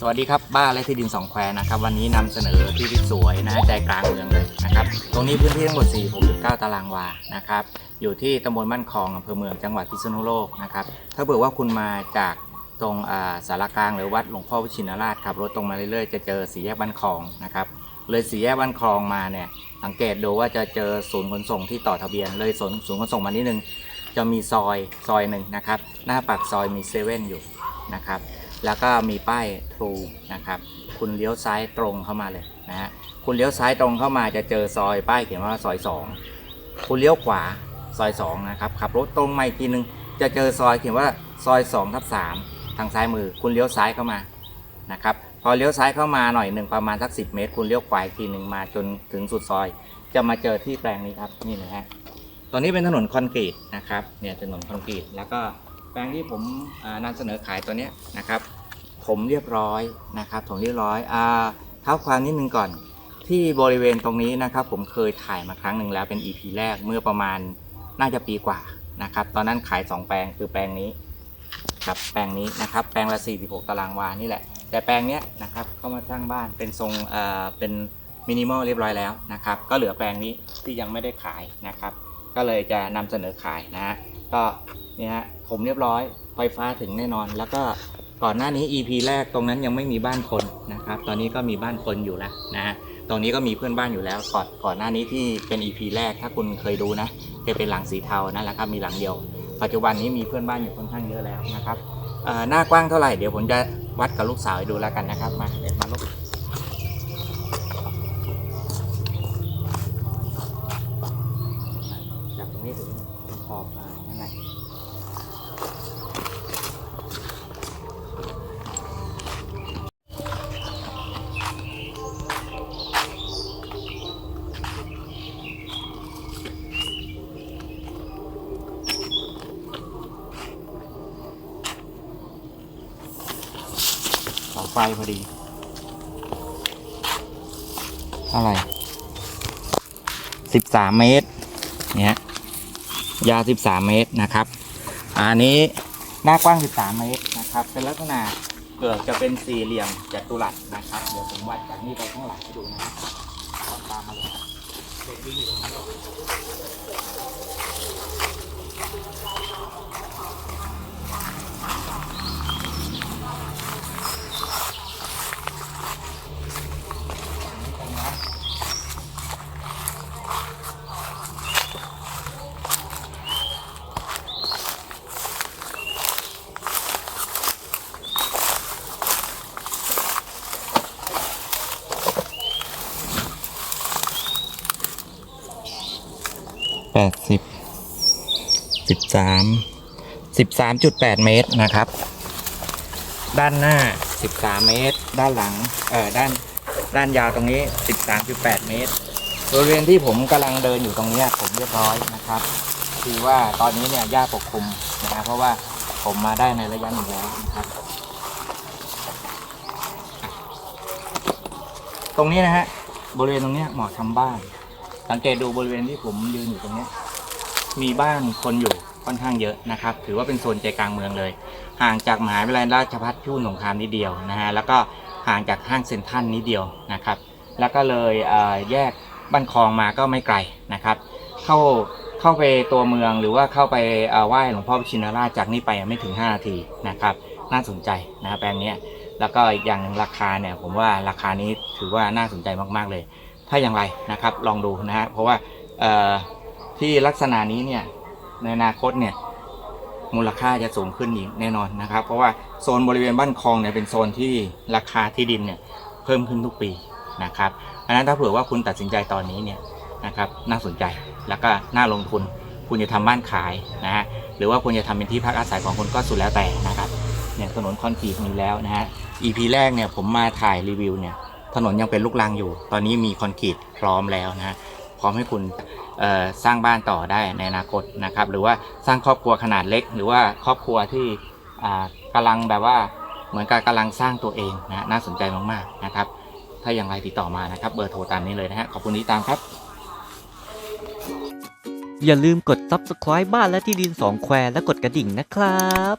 สวัสดีครับบ้านและที่ดินสองแควนะครับ วันนี้นำเสนอที่ที่สวยนะใจกลางเมืองเลยนะครับ ตรงนี้พื้นที่ทั้งหมด469ตารางวานะครับ อยู่ที่ตำบลบ้านคลองอำเภอเมืองจังหวัดพิษณุโลกนะครับ ถ้าเผื่อว่าคุณมาจากตรงอ่าสารกลางหรือวัดหลวงพ่อวิชินราชขับรถตรงมาเรื่อยๆจะเจอสี่แยกบ้านคลองนะครับ เลยสี่แยกบ้านคลองมาเนี่ยสังเกตดูว่าจะเจอศูนย์ขนส่งที่ต่อทะเบียน เลยศูนย์ขนส่งมานิดนึงจะมีซอยซอยหนึ่งนะครับ หน้าปากซอยมีเซเว่นอยู่นะครับ แล้วก็มีป้ายทรูนะครับ คุณเลี้ยวซ้ายตรงเข้ามาเลยนะฮะคุณเลี้ยวซ้ายตรงเข้ามาจะเจอซอยป้ายเขียนว่าซอยสองคุณเลี้ยวขวาซอยสองนะครับขับรถตรงมาอีกทีนึงจะเจอซอยเขียนว่าซอยสองทับสามทางซ้ายมือ คุณเลี้ยวซ้ายเข้ามานะครับพอเลี้ยวซ้ายเข้ามาหน่อยหนึ่งประมาณสักสิเมตร คุณเลี้ยวขวาอีกทีหนึ่งมาจนถึงสุดซอย จะมาเจอที่แปลงนี้ครับนี่นะฮะตอนนี้เป็นถนนคอนกรีตนะครับเนี่ยถนนคอนกรีตแล้วก็ ลงที่ผมอ่านำเสนอขายตัวนี้นะครับผมเรียบร้อยนะครับผมเรียบร้อยอ่าเท้าความนิดนึงก่อน ที่บริเวณตรงนี้นะครับ ผมเคยถ่ายมาครั้งหนึ่งแล้วเป็น EP แรกเมื่อประมาณน่าจะปีกว่านะครับ ตอนนั้นขาย 2 แปลงคือแปลงนี้กับแปลงนี้นะครับ แปลงละ 46 ตารางวานี่แหละ แต่แปลงเนี้ยนะครับเข้ามาสร้างบ้านเป็นทรงเอ่อเป็นมินิมอลเรียบร้อยแล้วนะครับ ก็เหลือแปลงนี้ที่ยังไม่ได้ขายนะครับ ก็เลยจะนำเสนอขายนะฮะก็ เนี่ยฮะผมเรียบร้อยไฟฟ้าถึงแน่นอน แล้วก็ก่อนหน้านี้ EP แรกตรงนั้นยังไม่มีบ้านคนนะครับ ตอนนี้ก็มีบ้านคนอยู่แล้วนะฮะตรงนี้ก็มีเพื่อนบ้านอยู่แล้วก่อนก่อนหน้านี้ที่เป็น EP แรกถ้าคุณเคยดูนะจะเป็นหลังสีเทานั่นแหละครับมีหลังเดียว ปัจจุบันนี้มีเพื่อนบ้านอยู่ค่อนข้างเยอะแล้วนะครับหน้ากว้างเท่าไหร่เดี๋ยวผมจะวัดกับลูกสาวให้ดูแล้วกันนะครับมาเดี๋ยวมาลูกจากตรงนี้ถึงขอบนั่นแหละ ไฟพอดีเท่าไรสิบสามเมตร เนี่ย ยาว13เมตรนะครับ อันนี้หน้ากว้าง 13 เมตรนะครับ เป็นลักษณะเกือบจะเป็นสี่เหลี่ยมจัตุรัสนะครับ เดี๋ยวผมวัดจากนี้ไปข้างหลังให้ดูนะครับตามมาเลยครับเด็กวิ่งอยู่ตรงนี้ แปดสิบสิบสามสิบสามจุดแปดเมตรนะครับ ด้านหน้า13เมตร ด้านหลังเอ่อด้านด้านยาวตรงนี้13.8เมตรบริเวณที่ผมกำลังเดินอยู่ตรงเนี้ยผมเรียบร้อยนะครับ คือว่าตอนนี้เนี่ยหญ้าปกคลุมนะครับเพราะว่าผมมาได้ในระยะหนึ่งแล้วนะครับ ตรงนี้นะฮะบริเวณตรงเนี้ยเหมาะทำบ้าน สังเกตดูบริเวณที่ผมยืนอยู่ตรงนี้ มีบ้านคนอยู่ค่อนข้างเยอะนะครับ ถือว่าเป็นโซนใจกลางเมืองเลย ห่างจากมหาวิทยาลัยราชภัฏพิบูลสงครามนิดเดียวนะฮะแล้วก็ห่างจากห้างเซ็นทรัลนิดเดียวนะครับ แล้วก็เลยเแยกบ้านคลองมาก็ไม่ไกลนะครับ เข้าเข้าไปตัวเมืองหรือว่าเข้าไปไหว้หลวงพ่อพชินราชจากนี้ไปไม่ถึง5นาทีนะครับ น่าสนใจนะแปลงนี้แล้วก็อีกอย่างหนึ่งราคาเนี่ยผมว่าราคานี้ถือว่าน่าสนใจมากๆเลย ถ้าอย่างไรนะครับลองดูนะฮะเพราะว่าที่ลักษณะนี้เนี่ยในอนาคตเนี่ยมูลค่าจะสูงขึ้นอีกแน่นอนนะครับ เพราะว่าโซนบริเวณบ้านคลองเนี่ยเป็นโซนที่ราคาที่ดินเนี่ยเพิ่มขึ้นทุกปีนะครับเพราะฉะนั้นถ้าเผื่อว่าคุณตัดสินใจตอนนี้เนี่ยนะครับน่าสนใจแล้วก็น่าลงทุน คุณจะทำบ้านขายนะฮะหรือว่าคุณจะทำเป็นที่พักอาศัยของคุณก็สุดแล้วแต่นะครับเนี่ยถนนคอนกรีตมีแล้วนะฮะ EP แรกเนี่ยผมมาถ่ายรีวิวเนี่ย ถนนยังเป็นลูกรังอยู่ ตอนนี้มีคอนกรีตพร้อมแล้วนะพร้อมให้คุณสร้างบ้านต่อได้ในอนาคตนะครับ หรือว่าสร้างครอบครัวขนาดเล็ก หรือว่าครอบครัวที่อ่ากำลังแบบว่าเหมือนกับกำลังสร้างตัวเองนะฮะน่าสนใจมากๆนะครับ ถ้าอย่างไรติดต่อมานะครับ เบอร์โทรตามนี้เลยนะฮะขอบคุณที่ตามครับอย่าลืมกด subscribe บ้านและที่ดินสองแควและกดกระดิ่งนะครับ